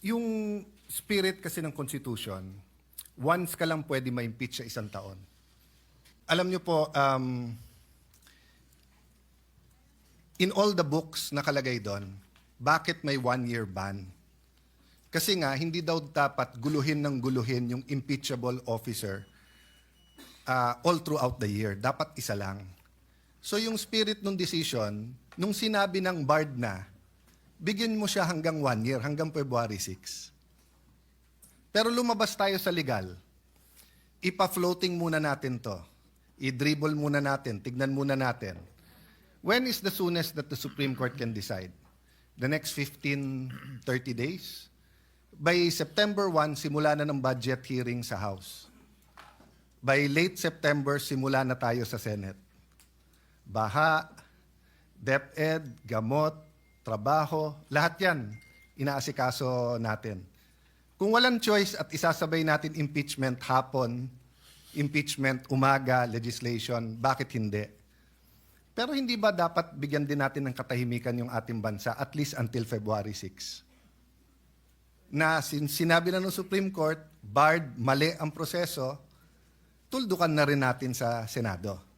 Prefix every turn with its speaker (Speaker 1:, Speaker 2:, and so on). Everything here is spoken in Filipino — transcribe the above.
Speaker 1: yung spirit kasi ng Constitution, once ka lang pwede ma-impeach sa isang taon. Alam niyo po, um, in all the books nakalagay doon, bakit may one-year ban? Kasi nga, hindi daw dapat guluhin ng guluhin yung impeachable officer uh, all throughout the year. Dapat isa lang. So yung spirit ng decision, nung sinabi ng BARD na, bigyan mo siya hanggang one year, hanggang February 6. Pero lumabas tayo sa legal. Ipa-floating muna natin to. I-dribble muna natin, tignan muna natin. When is the soonest that the Supreme Court can decide? The next 15, 30 days? By September 1, simula na ng budget hearing sa House. By late September, simula na tayo sa Senate. Baha, DepEd, gamot, trabaho, lahat yan inaasikaso natin. Kung walang choice at isasabay natin impeachment hapon, impeachment umaga, legislation, bakit hindi? Pero hindi ba dapat bigyan din natin ng katahimikan yung ating bansa at least until February 6? Na sin- sinabi na ng Supreme Court, barred, mali ang proseso, tuldukan na rin natin sa Senado.